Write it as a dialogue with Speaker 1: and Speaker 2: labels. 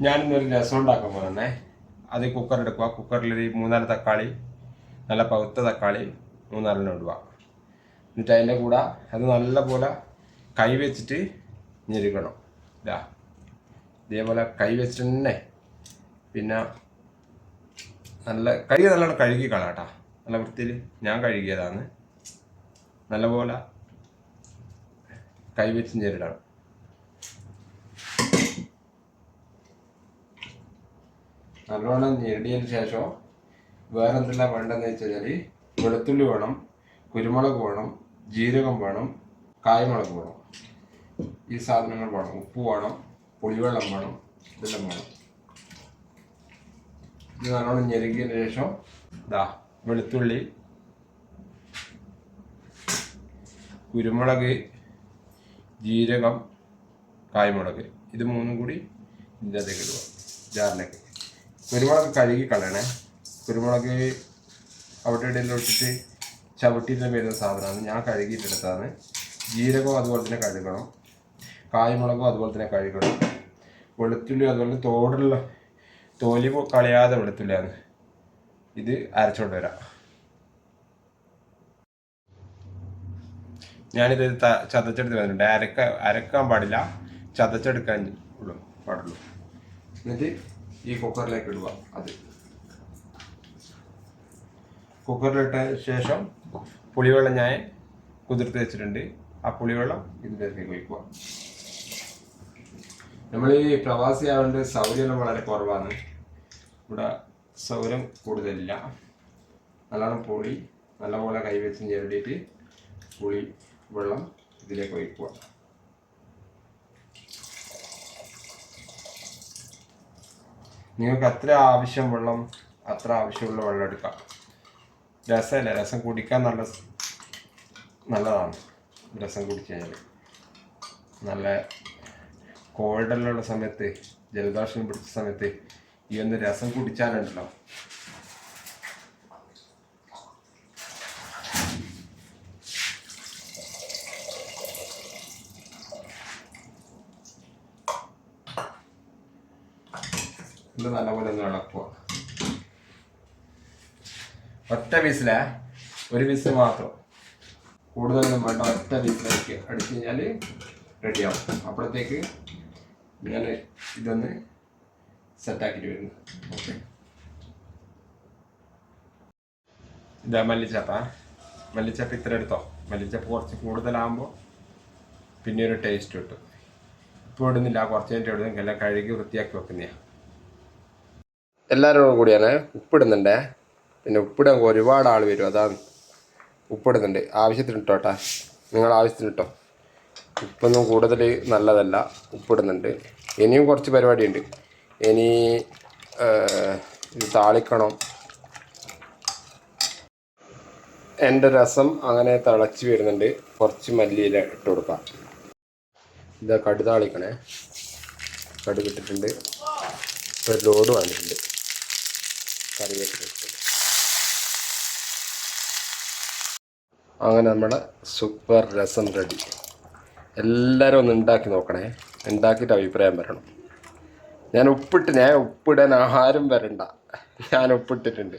Speaker 1: ഞാനിന്നൊരു രസം ഉണ്ടാക്കാൻ പോകുന്നേ അത് കുക്കർ എടുക്കുക കുക്കറിൽ ഒരു മൂന്നാൽ തക്കാളി നല്ല പഴുത്ത തക്കാളി മൂന്നാലെണ്ണം ഇടുക എന്നിട്ട് അതിന്റെ കൂടെ അത് നല്ലപോലെ കൈ വെച്ചിട്ട് ഞെരുക്കണം ഇതാ ഇതേപോലെ കൈ വെച്ചിട്ട് തന്നെ പിന്നെ നല്ല കൈ നല്ലോണം കഴുകി കളാട്ടാ നല്ല വൃത്തിയിൽ ഞാൻ കഴുകിയതാണ്. നല്ലപോലെ കൈ വെച്ച് ഞെരിടണം നല്ലോണം ഞെരടിയതിന് ശേഷം വേറെ എന്തെല്ലാം വേണ്ടതെന്ന് വെച്ചാൽ വെളുത്തുള്ളി വേണം കുരുമുളക് വേണം ജീരകം വേണം കായ്മുളക് വേണം. ഈ സാധനങ്ങൾ വേണം. ഉപ്പ് വേണം പുളിവെള്ളം വേണം ഇതെല്ലാം വേണം. ഇത് നല്ലോണം ഞെരുങ്ങിയതിന് ശേഷം ഇതാ വെളുത്തുള്ളി കുരുമുളക് ജീരകം കായ്മുളക്. ഇത് മൂന്നും കൂടി ഇതിന്റെ അതേക്ക് ഇടുക. ജാറിലേക്ക്. കുരുമുളക് കഴുകി കളയണേ. കുരുമുളക് അവിടെ ഇടയിൽ ഇട്ടിട്ട് ചവിട്ടിയിട്ട് വരുന്ന സാധനമാണ്. ഞാൻ കഴുകിയിട്ടെടുത്താണ് ജീരകവും അതുപോലെ തന്നെ കഴുകണം. കായ്മുളകും അതുപോലെ തന്നെ കഴുകണം. വെളുത്തുള്ളി അതുപോലെ തോടുള്ള തോലി കളയാതെ വെളുത്തുള്ളിയാണ്. ഇത് അരച്ചോണ്ട് വരാം. ഞാനിത് ചതച്ചെടുത്ത് വരുന്നുണ്ട് അരക്ക അരക്കാൻ പാടില്ല. ചതച്ചെടുക്കാൻ ഉള്ളൂ പാടുള്ളൂ. എന്നിട്ട് ഈ കുക്കറിലേക്ക് ഇടുക അത്. കുക്കറിലിട്ട ശേഷം പുളിവെള്ളം ഞാൻ കുതിർത്ത് വെച്ചിട്ടുണ്ട്. ആ പുളിവെള്ളം ഇതിലേക്ക് ഒഴിക്കുക. നമ്മൾ ഈ പ്രവാസി ആവേണ്ട സൗകര്യം വളരെ കുറവാണ്. ഇവിടെ സൗകര്യം കൂടുതലില്ല. നല്ലോണം പുളി നല്ലപോലെ കൈവച്ച് ഞെരടിയിട്ട് പുളി വെള്ളം ഇതിലേക്ക് ഒഴിക്കുക. നിങ്ങൾക്ക് അത്ര ആവശ്യം വെള്ളം അത്ര ആവശ്യമുള്ള വെള്ളം എടുക്കാം. രസമല്ല? രസം കുടിക്കാൻ നല്ല നല്ലതാണ്. രസം കുടിച്ചു കഴിഞ്ഞാൽ നല്ല കോൾഡെല്ലാം ഉള്ള സമയത്ത് ജലദോഷം പിടിച്ച സമയത്ത് ഈ ഒന്ന് രസം കുടിച്ചാലുണ്ടല്ലോ. ഇത് നല്ലപോലെ ഒന്ന് ഇളക്കുക ഒറ്റ വിസിലേ? ഒരു വിസിൽ മാത്രം. കൂടുതലൊന്നും വേണ്ട ഒറ്റ വിസിലേക്ക് അടിച്ചു കഴിഞ്ഞാൽ റെഡിയാവും അപ്പോഴത്തേക്ക് ഞാൻ ഇതൊന്ന് സെറ്റാക്കിയിട്ട് വരുന്നു. ഓക്കെ ഇതാ മല്ലിച്ചപ്പ. മല്ലിച്ചപ്പ് ഇത്ര എടുത്തോ? മല്ലിച്ചപ്പ് കുറച്ച് കൂടുതലാകുമ്പോൾ പിന്നെ ഒരു ടേസ്റ്റ് കിട്ടും. ഇപ്പോൾ ഇടുന്നില്ല കുറച്ച് കഴിഞ്ഞിട്ട് ഇടുന്നെങ്കിൽ കഴുകി വൃത്തിയാക്കി വെക്കുന്നതാണ് എല്ലാവരോടും കൂടിയാണ് ഉപ്പിടുന്നുണ്ടേ. പിന്നെ ഉപ്പിടാൻ ഒരുപാട് ആൾ വരും. അതാണ് ഉപ്പിടുന്നുണ്ട്. ആവശ്യത്തിന് ഇട്ടോട്ടെ നിങ്ങൾ ആവശ്യത്തിന് ഇട്ടോ? ഉപ്പൊന്നും കൂടുതൽ നല്ലതല്ല. ഉപ്പിടുന്നുണ്ട്. ഇനിയും കുറച്ച് പരിപാടിയുണ്ട്. ഇനി താളിക്കണം. എന്റെ രസം അങ്ങനെ തിളച്ച് വരുന്നുണ്ട്. കുറച്ച് മല്ലിയില ഇട്ട് കൊടുക്കാം. ഇതാ കടുതാളിക്കണേ കടുകിട്ടിട്ടുണ്ട് കടുക് ഒരു ലോഡ് വന്നിട്ടുണ്ട്. കറിവേപ്പില അങ്ങനെ നമ്മുടെ സൂപ്പർ രസം റെഡി. എല്ലാവരും ഒന്ന് ഉണ്ടാക്കി നോക്കണേ. ഉണ്ടാക്കിയിട്ട് അഭിപ്രായം വരണം ഞാൻ ഉപ്പിട്ട് ഞാൻ ഉപ്പിടാൻ ആഹാരം വരണ്ട. ഞാൻ ഉപ്പിട്ടിട്ടുണ്ട്.